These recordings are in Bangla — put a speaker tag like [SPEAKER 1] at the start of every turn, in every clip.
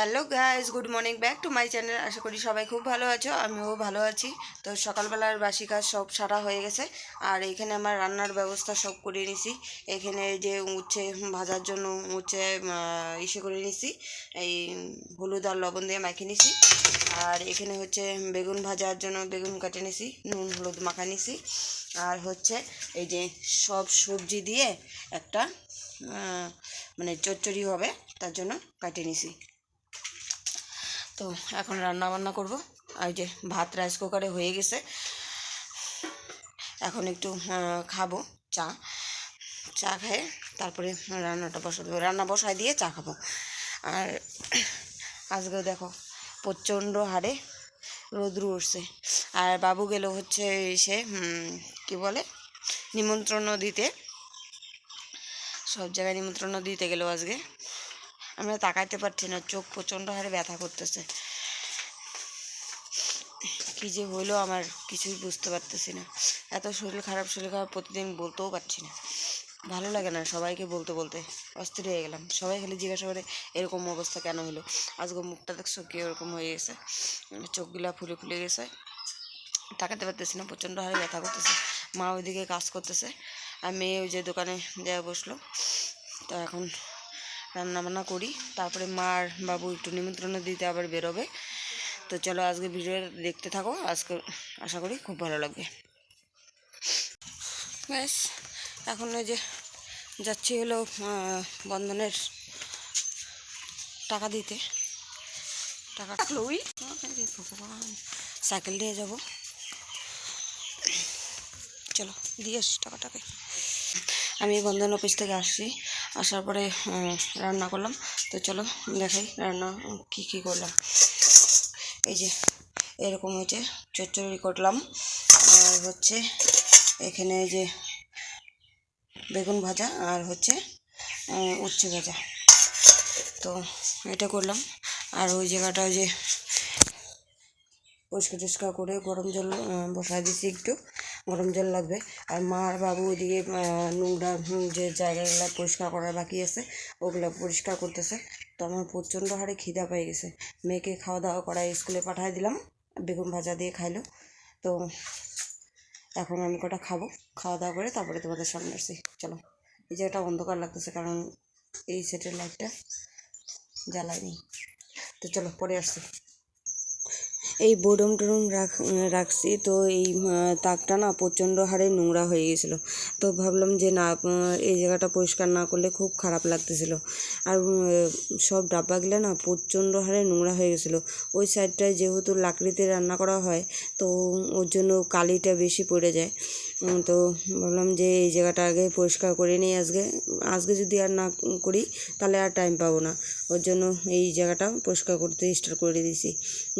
[SPEAKER 1] Hello guys good morning back to my channel আশা করি সবাই খুব ভালো আছো, আমিও ভালো আছি। তো সকালবেলার বাসি কাজ সব সারা হয়ে গেছে, আর এখানে আমার রান্নার ব্যবস্থা সব করে নিছি। এখানে যে উচ্ছে ভাজার জন্য উচ্ছে ইসে করে নিছি, এই হলুদ আর লবণ দিয়ে মাখিয়ে নিছি। আর এখানে হচ্ছে বেগুন ভাজার জন্য বেগুন কাটে নিছি, নুন, হলুদ মাখা নিছি। আর হচ্ছে এই যে সব সবজি দিয়ে একটা মানে চচ্চড়ি হবে, তার জন্য কাটে নিছি। তো এখন রান্না বান্না করব। আর যে ভাত রাইস কুকারে হয়ে গেছে। এখন একটু খাব চা। চা খেয়ে তারপরে রান্নাটা বসাতে দেবো রান্না বসায় দিয়ে চা খাব। আর আজকে দেখো প্রচণ্ড হারে রোদ্রু উঠছে। আর বাবু গেল হচ্ছে সে কি বলে, নিমন্ত্রণ দিতে। সব জায়গায় নিমন্ত্রণ দিতে গেল আজকে। আমরা তাকাইতে পারছি না, চোখ প্রচণ্ড হারে ব্যথা করতেছে। কি যে হইল আমার কিছুই বুঝতে পারতেছি না। এত শরীর খারাপ শরীর খারাপ প্রতিদিন বলতেও পারছি না। ভালো লাগে না সবাইকে বলতে বলতে অস্থির হয়ে গেলাম। সবাই খালি জিজ্ঞাসা করে, এরকম অবস্থা কেন হলো আজকে মুখটা দেখছ কি এরকম হয়ে গেছে? চোখগুলা ফুলে ফুলে গেছে। তাকাতে পারতেছি না, প্রচণ্ড হারে ব্যথা করতেছে। মা ওইদিকে কাজ করতেছে। আর মেয়ে ওই যে দোকানে দেওয়া বসল। তো এখন রান্না বান্না করি। তারপরে মার বাবু একটু নিমন্ত্রণ দিতে আবার বেরোবে। তো চলো আজকে ভিডিও দেখতে থাকো। আজকে আশা করি খুব ভালো লাগবে। ব্যাস এখন ওই যে যাচ্ছি হলো বন্ধনের টাকা দিতে। টাকা ওই ভগবান সাইকেল দিয়ে যাব। চলো দিয়ে আসি টাকাটাকে। আমি বন্ধন অফিস থেকে আসছি। আসার পরে রান্না করলাম। তো চলো দেখাই রান্না কি কি করলাম। এই যে, এরকম হচ্ছে চচ্চড়ি করলাম। আর হচ্ছে এখানে যে বেগুন ভাজা আর হচ্ছে উচ্ছে ভাজা। তো এটা করলাম। আর ওই জায়গাটা যে, পরিষ্কার টরিষ্কার করে গরম জল বসায় দিছি একটু। গরম জল লাগবে। আর মা আর বাবু ওদিকে নোংরা যে জায়গাগুলো পরিষ্কার করার বাকি আছে, ওগুলো পরিষ্কার করতেছে। তো আমার প্রচণ্ড হারে খিদা পেয়ে গেছে। মেয়েকে খাওয়া দাওয়া করায় স্কুলে পাঠিয়ে দিলাম, বেগুন ভাজা দিয়ে খাইলো। তো এখন আমি কটা খাব খাওয়া দাওয়া করে তারপরে তোমাদের সামনে আসছি। চলো, এই জায়গাটা অন্ধকার লাগতেছে কারণ এই সেটের লাইটটা জ্বালায়নি। তো চলো, পরে আসছি। এই বোডম টোডম রাখ, রাখছি। তো এই তাকটা না প্রচণ্ড হারে নোংরা হয়ে গেছিল। তো ভাবলাম যে না এই জায়গাটা পরিষ্কার না করলে খুব খারাপ লাগতেছিলো। আর সব ডাব্বাগুলো না প্রচণ্ড হারে নোংরা হয়ে গেছিল। ওই সাইডটায় যেহেতু লাকড়িতে রান্না করা হয়, তো ওর জন্য কালিটা বেশি পড়ে যায়। তো ভাবলাম যে এই জায়গাটা আগে পরিষ্কার করে নিই আজকে। আজকে যদি আর না করি, তাহলে আর টাইম পাবো না। ওর জন্য এই জায়গাটা পরিষ্কার করতে স্টার্ট করে দিয়েছি।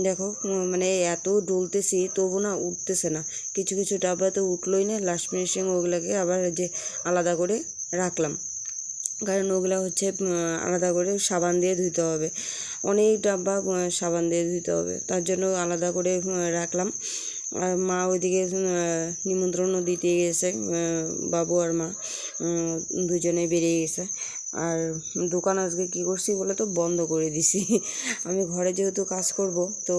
[SPEAKER 1] দেখো মানে এত ডলতেছি, তবু না উঠতেছে না। কিছু কিছু ডাব্বা তো উঠলোই না লাস্ট ফিনিশিং ওগুলোকে আবার যে আলাদা করে রাখলাম। কারণ ওগুলো হচ্ছে আলাদা করে সাবান দিয়ে ধুইতে হবে। অনেক ডাব্বা সাবান দিয়ে ধুইতে হবে। তার জন্য আলাদা করে রাখলাম। আর মা ওইদিকে নিমন্ত্রণও দিতে গেছে বাবু আর মা দুজনে বেরিয়ে গেছে। আর দোকান আজকে কী করছি বলে তো বন্ধ করে দিছি। আমি ঘরে যেহেতু কাজ করব, তো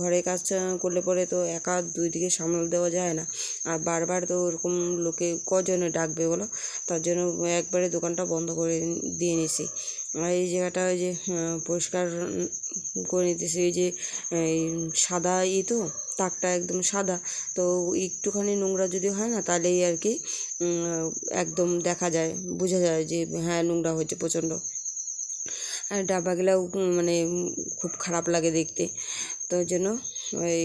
[SPEAKER 1] ঘরে কাজ করলে পরে তো একা দুই দিকে সামাল দেওয়া যায় না। আর বারবার তো ওরকম লোকে কজনে ডাকবে বলো, তার জন্য একবারে দোকানটা বন্ধ করে দিয়ে নিছি। এই জায়গাটা ওই যে পরিষ্কার করে নিতেছি এই যে, এই সাদা ই তো, তাকটা একদম সাদা। তো একটুখানি নোংরা যদি হয় না, তাহলেই আর কি একদম দেখা যায়, বোঝা যায় যে হ্যাঁ নোংরা হয়েছে প্রচণ্ড। আর ডাব্বাগুলাও মানে খুব খারাপ লাগে দেখতে। তো ওই জন্য ওই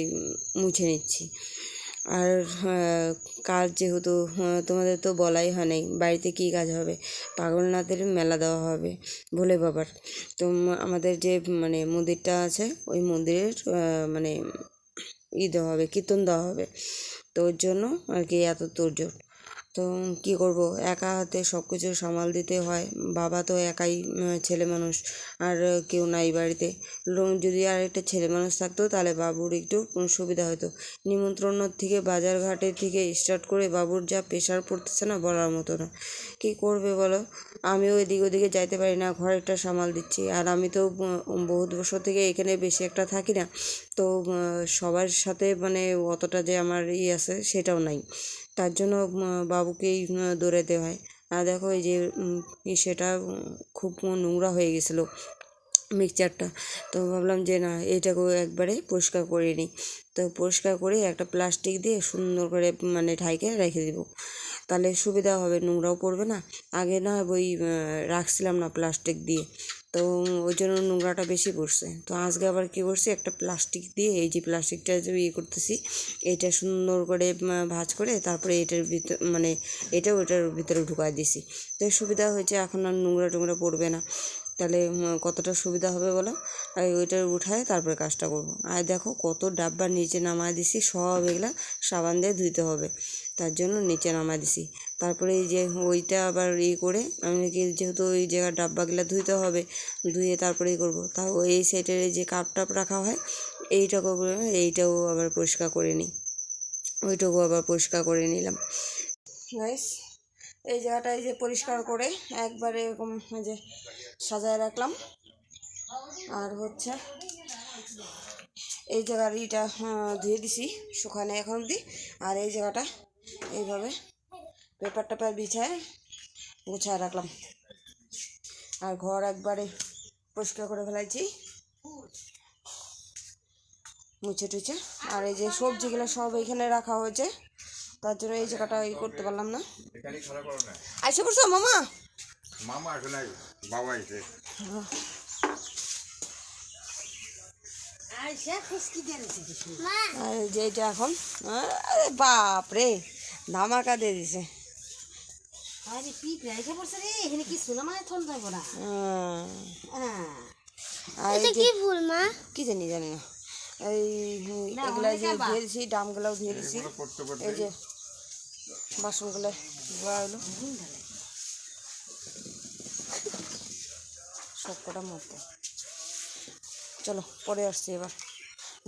[SPEAKER 1] মুছে নিচ্ছি। আর কাজ যেহেতু তোমাদের তো বলাই হয় নাই, বাড়িতে কী কাজ হবে? পাগলনাথের মেলা দেওয়া হবে, ভোলে বাবার। তো আমাদের যে মানে মন্দিরটা আছে, ওই মন্দিরের মানে ই দেওয়া হবে, কীর্তন দেওয়া হবে। তো ওর জন্য আর কি এত তোড়জোড়। তো কি করব? একা হাতে সব কিছু সামাল দিতে হয়। বাবা তো একাই ছেলে মানুষ, আর কেউ নাই বাড়িতে। যদি আর একটা ছেলে মানুষ থাকতো, তাহলে বাবুর একটু সুবিধা হতো। নিমন্ত্রণের থেকে বাজার ঘাটের থেকে স্টার্ট করে বাবুর যা প্রেশার পড়তেছে না, বলার মতো না। কী করবে বলো? আমিও এদিক ওদিকে যাইতে পারি না ঘরেরটা সামাল দিচ্ছি। আর আমি তো বহুত বছর থেকে এখানে বেশি একটা থাকি না। তো সবার সাথে মানে অতটা যে আমার ই আছে, সেটাও নাই। তার জন্য বাবুকেই দৌড়াতে হয়। আর দেখো এই যে সেটা খুব নোংরা হয়ে গেছিল মিক্সচারটা তো ভাবলাম যে না এইটাকেও একবারে পরিষ্কার করে নিই। তো পরিষ্কার করে একটা প্লাস্টিক দিয়ে সুন্দর করে মানে ঢাইকে রেখে দিব। তাহলে সুবিধা হবে, নোংরাও পড়বে না। আগে না ওই রাখছিলাম না প্লাস্টিক দিয়ে। তো ওই জন্য নোংরাটা বেশি পড়ছে। তো আজকে আবার কী করছি, একটা প্লাস্টিক দিয়ে এই যে প্লাস্টিকটা যে ইয়ে করতেছি, এটা সুন্দর করে ভাঁজ করে তারপরে এটার ভিতর মানে এটা ওটার ভিতরে ঢুকাই দিছি। তো সুবিধা হয়েছে, এখন আর নোংরা টোংরা পড়বে না। তাহলে কতটা সুবিধা হবে বলো? আর ওইটা উঠায় তারপরে কাজটা করব। আর দেখো কত ডাব্বার নিচে নামায় দিছি, সব এগুলা সাবান দিয়ে ধুইতে হবে। তার জন্য নিচে নামায় দিছি। তারপরে এই যে ওইটা আবার ই করে আমি কি যেহেতু ওই জায়গার ডাব্বাগুলা ধুইতে হবে, ধুয়ে তারপরে ই করব তাও এই সাইডের যে কাপ টাপ রাখা হয়, এইটাকে এইটাও আবার পরিষ্কার করে নিই। ওইটাকেও আবার পরিষ্কার করে নিলাম। গাইস এই জায়গাটা এই যে পরিষ্কার করে একবারে এরকম যে সাজায় রাখলাম। আর হচ্ছে এই জায়গার ইটা ধুয়ে দিছি, শুকানে এখন অবধি আর এই জায়গাটা এইভাবে পেপার টেপার বিছায় গুছায় রাখলাম। আর ঘর একবারে পরিষ্কার করে ফেলাইছি। মুছে টুছে। আর এই যে সবজিগুলো সব এইখানে রাখা হয়েছে তার জন্য এই জায়গাটা ই করতে পারলাম না।
[SPEAKER 2] এখানে খেলা
[SPEAKER 1] আইসে পড়ছো মামা?
[SPEAKER 2] মামা আসে নাই বাবা এসে
[SPEAKER 1] আর যে এটা এখন আরে বাপ ধামাকা দিয়ে দিছে।
[SPEAKER 3] আরে পিঁপড়ে এসে পড়ছে রে এখানে কি শোনা মানে থন যাব না? মা?
[SPEAKER 1] কি জানি জানি না। এই এগুলা যে ধুয়ে ডামগুলাও দিছি এই যে বাসনগুলো ধোয়া হলো সব কটা মতো চলো পরে আসছি এবার।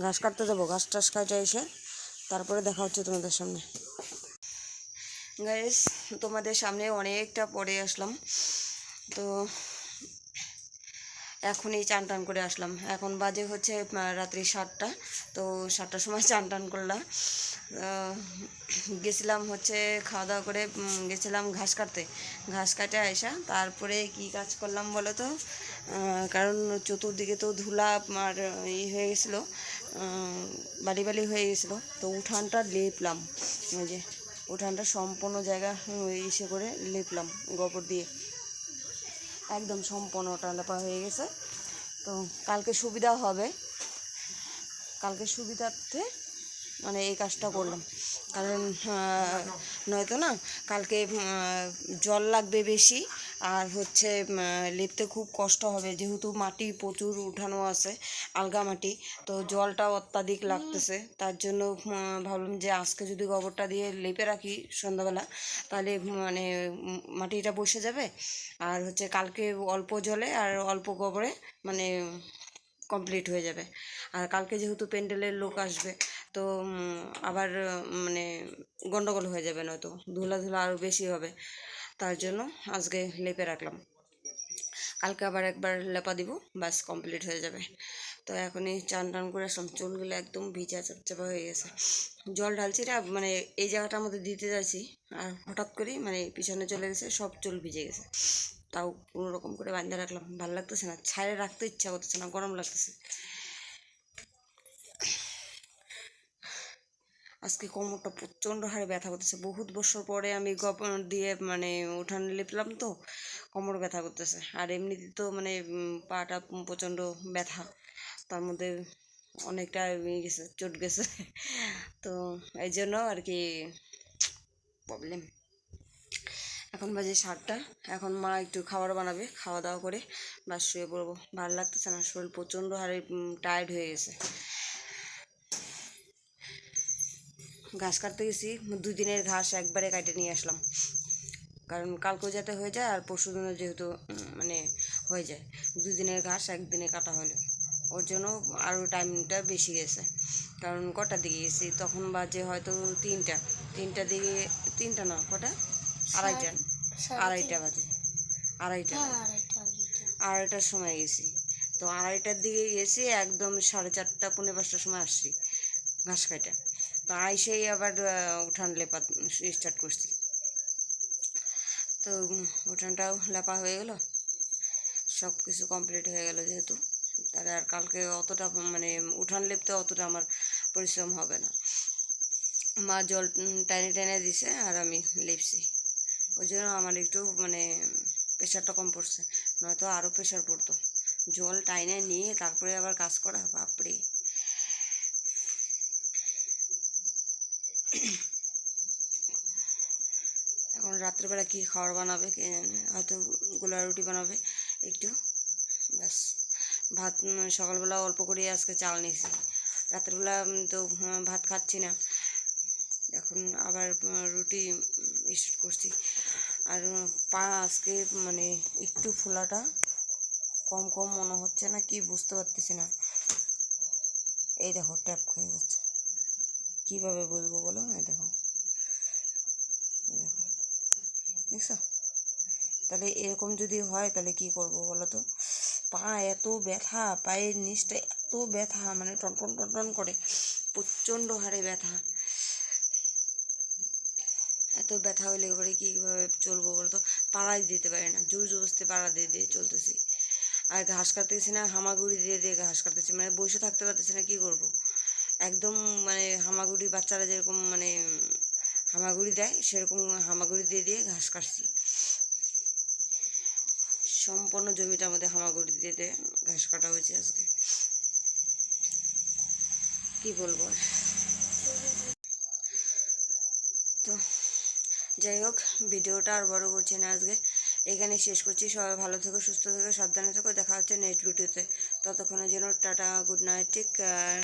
[SPEAKER 1] ঘাস কাটতে যাব ঘাস টাস কাটে এসে তারপরে দেখা হচ্ছে তোমাদের সামনে। গাইস তোমাদের সামনে অনেকটা পরে আসলাম। তো এখনই চান টান করে আসলাম। এখন বাজে হচ্ছে রাত্রি সাতটা। তো সাতটার সময় চান টান করলাম গেছিলাম হচ্ছে খাওয়া দাওয়া করে গেছিলাম ঘাস কাটতে। ঘাস কাটে আইসা তারপরে কি কাজ করলাম বলো তো? কারণ চতুর্দিকে তো ধুলা আর, ই হয়ে গেছিল। বালি বালি হয়ে গেছিল। তো উঠানটা লেপলাম। ওই যে উঠানটা সম্পূর্ণ জায়গা ইসে করে লিপলাম গোবর দিয়ে। একদম সম্পূর্ণ লেপা হয়ে গেছে। তো কালকে সুবিধা হবে। কালকে সুবিধার্থে মানে এই কাজটা করলাম। কারণ নয়তো না, কালকে জল লাগবে বেশি। আর হচ্ছে লেপতে খুব কষ্ট হবে। যেহেতু মাটি প্রচুর উঠানো আছে, আলগা মাটি, তো জলটা অত্যাধিক লাগতেছে। তার জন্য ভাবলাম যে আজকে যদি গোবরটা দিয়ে লেপে রাখি সন্ধ্যাবেলা, তাহলে মানে মাটিটা বসে যাবে। আর হচ্ছে কালকে অল্প জলে আর অল্প গোবরে মানে কমপ্লিট হয়ে যাবে। আর কালকে যেহেতু প্যান্ডেলের লোক আসবে, তো আবার মানে গন্ডগোল হয়ে যাবে নয়তো। ধুলা ধুলা আরও বেশি হবে। তার জন্য আজকে লেপে রাখলাম। কালকে আবার একবার লেপা দিব বাস কমপ্লিট হয়ে যাবে। তো এখনই চান টান করে আসলাম, চুলগুলো একদম ভিজা চাপচাপা হয়ে গেছে। জল ঢালছি না মানে এই জায়গাটার মধ্যে দিতে যাচ্ছি আর হঠাৎ করেই মানে পিছনে চলে গেছে, সব চুল ভিজে গেছে। তাও কোনো রকম করে বাঁধা রাখলাম, ভালো লাগতেছে না ছাড়ে রাখতে ইচ্ছা করতেছে না, গরম লাগতেছে। আজকে কোমরটা প্রচণ্ড হারে ব্যথা করতেছে। বহুত বছর পরে আমি গপ, দিয়ে মানে উঠান লেপলাম তো, কোমর ব্যথা করতেছে। আর এমনিতে তো মানে পাটা প্রচণ্ড ব্যথা। তার মধ্যে অনেকটা ইয়ে গেছে, চোট গেছে। তো এই জন্য আর কি প্রবলেম এখন বাজে সাতটা। এখন মা একটু খাবার বানাবে, খাওয়া দাওয়া করে বা শুয়ে পড়ব। ভালো লাগতেছে না, শরীর প্রচণ্ড হারে টায়ার্ড হয়ে গেছে। ঘাস কাটতে গেছি দুই দিনের ঘাস একবারে কাটে নিয়ে আসলাম। কারণ কালকেও যাতে হয়ে যায় আর পরশু দিনও যেহেতু মানে হয়ে যায় দুই দিনের ঘাস একদিনে কাটা হলো। ওর জন্য আরও টাইমটা বেশি গেছে। কারণ কটার দিকে গেছি? তখন বাজে হয়তো তিনটা। তিনটা দিকে তিনটা না কটা? আড়াইটা। আড়াইটা বাজে। আড়াইটা। আড়াইটার সময় গেছি। তো আড়াইটার দিকে গেছি একদম সাড়ে চারটা পৌনে পাঁচটার সময় আসছি ঘাস কাটা। তো আইসেই আবার উঠান লেপা স্টার্ট করছি। তো উঠানটাও লেপা হয়ে গেল। সব কিছু কমপ্লিট হয়ে গেল যেহেতু। তাহলে আর কালকে অতটা মানে উঠান লেপতে অতটা আমার পরিশ্রম হবে না। মা জল টেনে টেনে দিছে আর আমি লেপছি। ওই জন্য আমার একটু মানে প্রেশারটা কম পড়ছে। নয়তো আরও প্রেশার পড়তো। জল টাইনে নিয়ে তারপরে আবার কাজ করা, বাপরে। এখন রাত্রেবেলা কী খাবার বানাবে কে জানে, হয়তো গোলা রুটি বানাবে, একটু, ব্যাস। ভাত সকালবেলা অল্প করে আজকে চাল নিয়েছি। রাত্রেবেলা তো ভাত খাচ্ছি না। এখন আবার রুটি স্টার্ট করছি। আর পা আজকে মানে একটু ফোলাটা কম কম মনে হচ্ছে না কি, বুঝতে পারতেছি না। এই দেখো ট্যাপ হয়ে যাচ্ছে। কীভাবে বুঝব বলো? এই দেখো। দেখো। দেখছ? তাহলে এরকম যদি হয়, তাহলে কি করব বলো তো? পা এত ব্যথা, পায়ের নিচটা এত ব্যথা মানে টনটন টনটন করে। প্রচণ্ড হারে ব্যথা। এত ব্যথা হলে এবারে কীভাবে চলবো বলো তো? পাড়াই দিতে পারি না। জোর জবস্তি পাড়া দিয়ে দিয়ে চলতেছি। আর ঘাস কাটতেছি না, হামাগুড়ি দিয়ে দিয়ে ঘাস কাটতেছি। মানে বসে থাকতে পারতেছি না, কী করব? একদম মানে হামাগুড়ি বাচ্চারা যেরকম মানে হামাগুড়ি দেয়, সেরকম হামাগুড়ি দিয়ে দিয়ে ঘাস কাটছি। সম্পূর্ণ জমিটার মধ্যে হামাগুড়ি দিয়ে দিয়ে ঘাস কাটা হয়েছে আজকে। কি বলব তো যাই হোক, ভিডিওটা আর বড় করছি না আজকে। এখানে শেষ করছি। সবাই ভালো থেকো, সুস্থ থেকো, সাবধানে থেকো। দেখা হচ্ছে নেক্সট ভিডিওতে ততক্ষণের জন্য tata good night take care